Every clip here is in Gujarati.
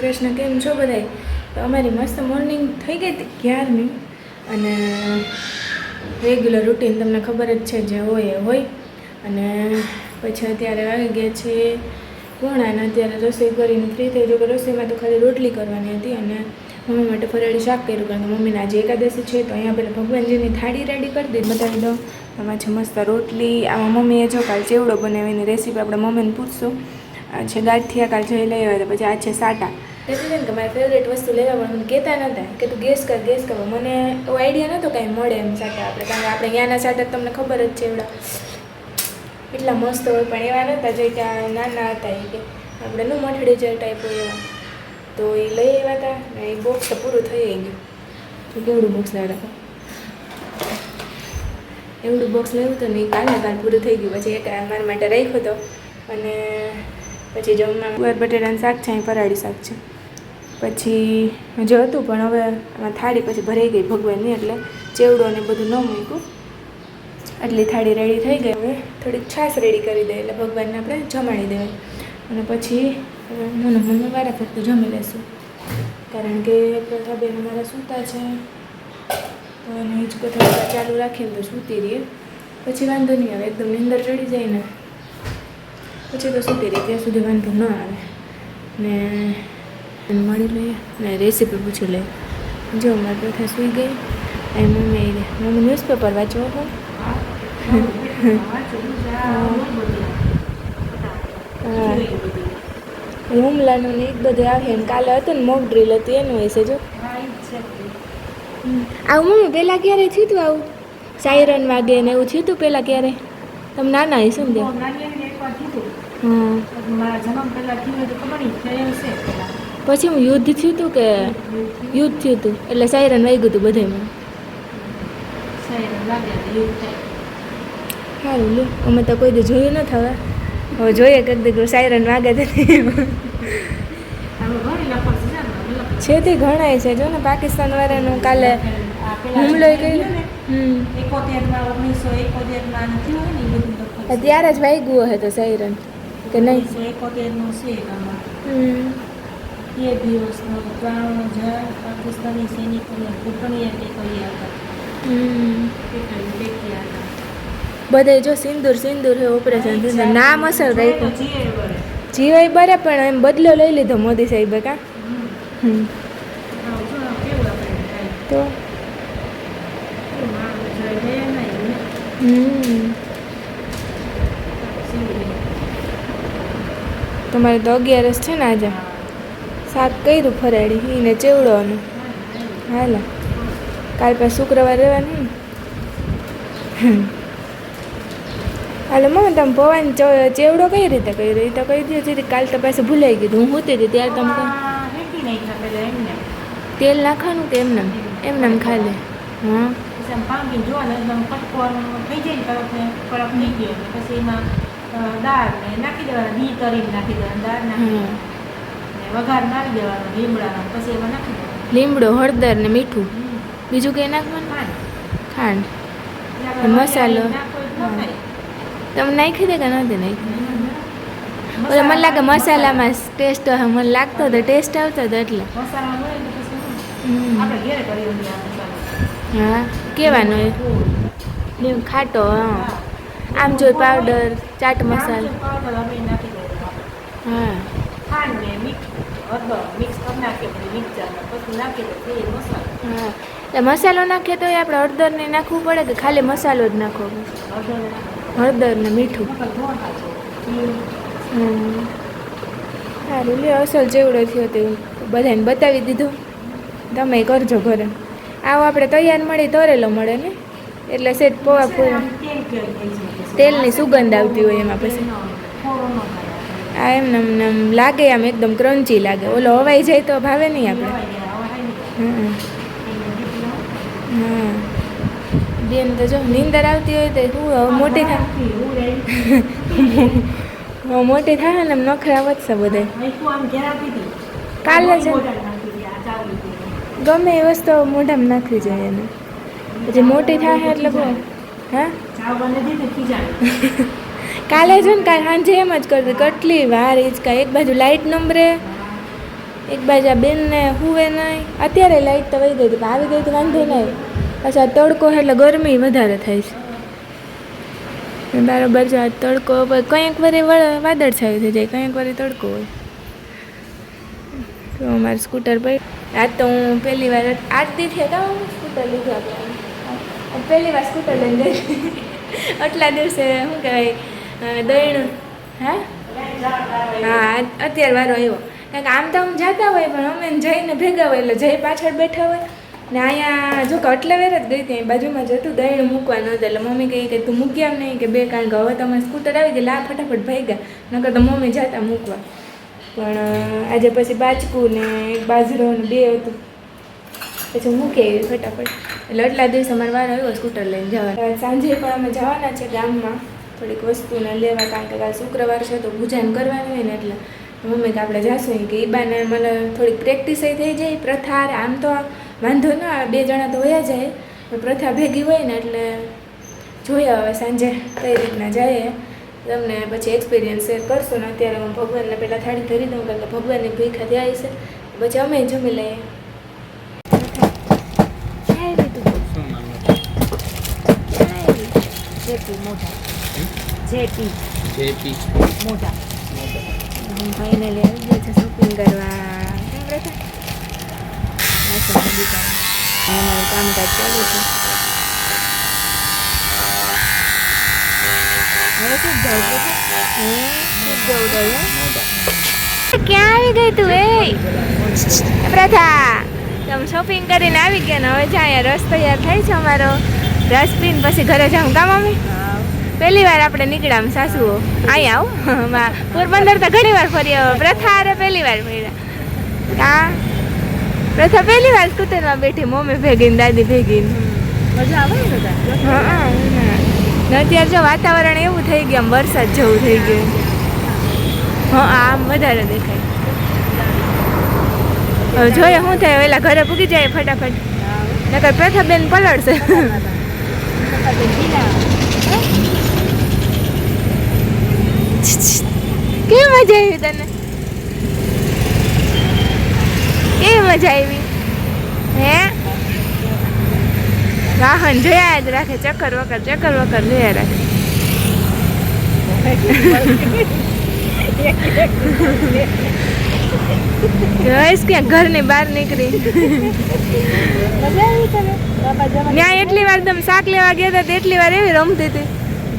કૃષ્ણ, કેમ છો બધાય? તો અમારી મસ્ત મોર્નિંગ થઈ ગઈ હતી ક્યારની અને રેગ્યુલર રૂટીન તમને ખબર જ છે જે હોય એ હોય. અને પછી અત્યારે આવી ગયા છે અને અત્યારે રસોઈ કરીને ફ્રી થઈ જો રસોઈમાં તો ખાલી રોટલી કરવાની હતી અને મમ્મી માટે ફરાળી શાક કર્યું, કારણ કે મમ્મીને આજે એકાદશી છે, તો અહીંયા પહેલાં ભગવાનજીની થાળી રેડી કરી દઈ બતાવી દઉં. આમાં છે મસ્ત રોટલી, આમાં મમ્મીએ જો કાલ ચેવડો બનાવીને રેસીપી આપણે મમ્મીને પૂછશું. આ છે ગાંઠિયા કાલ જઈ લઈ આવ્યા પછી આ છે સાટા. એટલે કે મારી ફેવરેટ વસ્તુ લેવા પણ મને કહેતા નહોતા કે તું ગેસ કર ગેસ કર. મને એવો આઈડિયા નહોતો કાંઈ મળે એમ સાટા આપણે. કારણ કે આપણે ત્યાંના સાટા તમને ખબર જ છે એવડા. એટલા મસ્ત હોય પણ એવા નહોતા જે ત્યાં નાના હતા એ કે આપણે નું મઠડી જે ટાઈપ હોય એવા. તો એ લઈ આવ્યા હતા ને એ બોક્સ તો પૂરું થઈ ગયું. તો કેવડું બોક્સ લાવ્યા એવડું બોક્સ લેવું હતું ને એ કાલે કાલ પૂરું થઈ ગયું. પછી એક મારા માટે રાખ્યો હતો અને પછી જમવા ગુવાર બટેટાનું શાક છે, અહીં ફરાળી શાક છે. પછી હજુ હતું, પણ હવે થાળી પછી ભરાઈ ગઈ ભગવાનની, એટલે ચેવડો ને બધું ન મૂક્યું. આટલી થાળી રેડી થઈ ગઈ. હવે થોડીક છાશ રેડી કરી દે એટલે ભગવાનને આપણે જમાડી દેવાય. અને પછી હું મમ્મી વારા ફરતું જમી લેશું કારણ કે પ્રથાબેન અમારા સૂતા છે. તો એને હિંચકો થોડા ચાલુ રાખીને તો સૂતી રહીએ. પછી વાંધો નહીં આવે, એકદમ નીંદર ચડી જાય ને. પછી તો શું કરીએ? ત્યાં સુધી વાંધો ન આવે. ને મળી લઈએ ને રેસીપી પૂછી લઈએ. જો મારી પ્રથા સૂઈ ગઈ. અને મમ્મી મમ્મી ન્યૂઝપેપર વાંચવો હતો? હા. હુમલાનું ને એ બધું આવે. ને કાલે હતું ને મોક ડ્રીલ હતું એનું હશે જો. આવું મમ્મી પહેલાં ક્યારે થયું હતું આવું? સાયરન વાગે ને એવું થયું હતું પહેલાં ક્યારે? તમે નાના હશે ને પછી હું યુદ્ધ થયું હતું કે યુદ્ધ થયું હતું? એટલે સાયરન વાગ્યું હતું બધામાં સારું લો અમે તો કોઈ દી જોયું ન થવા હવે જોઈએ કંઈક દીકરું સાયરન વાગે છે છે તે ઘણાય છે. જો ને પાકિસ્તાન વાળાનું કાલે હુમલો કર્યો. હમ. ત્યારે જ વાગ્યું હે તો સાયરન કે નહીં? હમ. એ દિવસનો ત્રણ હજાર પાકિસ્તાની સૈનિકોને ઘૂંટણી ટેકવી ટેક્યા હતા બધે જો સિંદૂર સિંદૂર હે ઓપરેશન સિંદૂર નામ અસર રાખ્યું. જીવાય બરે પણ એમ બદલો લઈ લીધો મોદી સાહેબે કા. તો. હમ. તમારે તો અગિયારસ છે ને આજે. શાક કર્યું ફરાળી એને ચેવડવાનું. હાલા. કાલ પાસે શુક્રવાર રહેવાનું ને. હાલો, મમ્મી, તમે પવન ચેવડો કઈ રીતે કર્યો? એ તો કહી દો છે કાલ તો પાસે ભૂલાઈ ગયું હું હોતી હતી ત્યારે તમે. તેલ નાખવાનું કે એમને? એમને એમ ખાલી. હા. પછી આમ પાંગી જોવાનું એકદમ કટકો આમ થઈ જાય ને તરત ને કડક થઈ ગયો એટલે પછી એમાં અ, દાળ નાખી દેવાના ઘી તરીને નાખી દેવાના દાળ નાખી વઘાર મારી દેવાનો લીમડાનો પછી એમાં નાખી દેવાનું. લીમડો હળદર ને મીઠું. બીજું કંઈ નાખવાનું? ખાંડ. ખાંડ. મસાલો. નાખો. તમે નાખી દે કે નથી નાખી? ઓલે મને લાગે મસાલામાં ટેસ્ટ મને લાગતો હતો ટેસ્ટ આવતો હતો એટલે. હા કેવાનો એ? ખાટો હા. આમચૂર પાવડર ચાટ મસાલો. હા. એટલે મસાલો નાખીએ તો આપણે હળદર ને નાખવું પડે કે ખાલી મસાલો જ નાખવો હળદર ને મીઠું. સારું લ્યો અસલ જેવડો થયો તે બધાને બતાવી દીધું. તમે કરજો ઘરે. આવો આપણે તૈયાર મળી તરેલો મળે ને? એટલે સેજ પોવા પૂરા. જાય. તેલની સુગંધ આવતી હોય એમાં પછી આ એમ ને એમ લાગે આમ એકદમ ક્રંચી લાગે ઓલો હવાઈ જાય તો ભાવે નહીં આપણે. હા બેન તો જો નીંદર આવતી હોય તો હું મોટી થાય મોટી થાય ને એમ નખરા વધશે બધા. કાલે જ. ગમે એ વસ્તુ મોઢામાં નાખવી જોઈએ એને પછી મોટી થાય એટલે બહુ હા. કાલે જો ને કાલે સાંજે એમ જ કરતી કેટલી વાર હિંચકા એક બાજુ લાઇટ નંબરે, એક બાજુ આ બેનને હુવે નહીં અત્યારે લાઈટ તો વહી ગઈ હતી આવી ગઈ તો વાંધો નહીં પાછા આ તડકો એટલે ગરમી વધારે થાય છે. બરાબર છે, આ તડકો કંઈક વારે વાદળ છાયું થઈ જાય કંઈક વારે તડકો હોય. તો અમારે સ્કૂટર પર, આ તો હું પહેલી વાર આજ દીથી હતા હું સ્કૂટર લીધું પહેલી વાર સ્કૂટર લઈને ગઈ. આટલા દિવસે શું કહેવાય દૈણ હા? હા અત્યારે વારો આવ્યો. કારણ કે આમ તો આમ જતા હોય, પણ અમે જઈને ભેગા હોય, એટલે જઈ પાછળ બેઠા હોય. ને અહીંયા જો કે આટલા વેર જ ગઈ હતી બાજુમાં જતું દહીણ મૂકવાનું નહોતું એટલે મમ્મી કહે કે તું મૂકી આવ નહીં, કે બે કારણ કે હવે તમારે સ્કૂટર આવી ગયેલા ફટાફટ ભાગ્યા નકર તો મમ્મી જતા મૂકવા. પણ આજે પછી બાચકું ને એક બાજરો ને બે હતું. પછી મૂકી આવી ફટાફટ. એટલે એટલા દિવસ અમારે વાર આવ્યો, સ્કૂટર લઈને જવા સાંજે પણ અમે જવાના છે ગામમાં. થોડીક વસ્તુને લેવા, કારણ કે કાલ શુક્રવાર છે, તો પૂજાન કરવાની હોય ને એટલે. મમ્મી કે આપણે જાશું કે ઈબાને મને થોડીક પ્રેક્ટિસ થઈ જાય, પ્રથા આમ તો વાંધો ના આવે, બે જણા તો હોયા જાય. પણ પ્રથા ભેગી હોય ને એટલે જોઈએ હવે સાંજે કઈ રીતના જઈએ તમને પછી એક્સપિરિયન્સ શેર કરશું ને અત્યારે હું ભગવાનને પહેલાં થાળી ધરી દઉં, કારણ કે ભગવાનની ભીખા ધ્યાય છે. પછી અમે જમી લઈએ. જેપી મોઢા જેપી જેપી હવે શું જવું ક્યાં આવી ગઈ તું એ? પ્રથા. તમે શોપિંગ કરીને આવી ગયા ને હવે જ્યાં રસ તૈયાર થાય છે અમારો રસ પીને પછી ઘરે જાઉં. કામ મમ્મી? પહેલી વાર આપણે નીકળ્યા આમ સાસુઓ. અહીંયા આવું. પોરબંદર તો ઘણી વાર ફરી આવ્યો પ્રથા હારે પહેલી વાર ફર્યા. કા? પ્રથા પહેલી વાર સ્કૂટરમાં બેઠી મમ્મી ભેગીને દાદી ભેગીને. મજા આવે ને બધા? હા હા. અત્યારે જો વાતાવરણ એવું થઈ ગયું વરસાદ જેવું થઈ ગયું. હા આમ વધારે દેખાય. જોઈએ શું થાય વેલા ઘરે પૂગી જાય ફટાફટ નકર પ્રથા બેન પલળશે કેવી મજા આવી તને કેવી મજા આવી હે વાહન જોયા જ રાખે ચક્કર વકર ચક્કર વકર જોયા રાખે રહીશ ક્યાં? ઘરની બહાર નીકળી. ત્યાં એટલી વાર તમે શાક લેવા ગયા હતા, તેટલી વાર એવી રમતી હતી.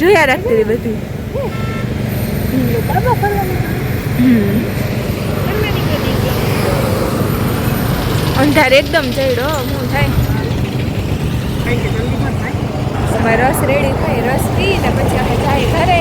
જોયા રાખતી હતી બધી. અંધાર એકદમ ચડ્યો, હું થાય? રસ રેડી થાય, રસ પી ને પછી અમે જાય ઘરે.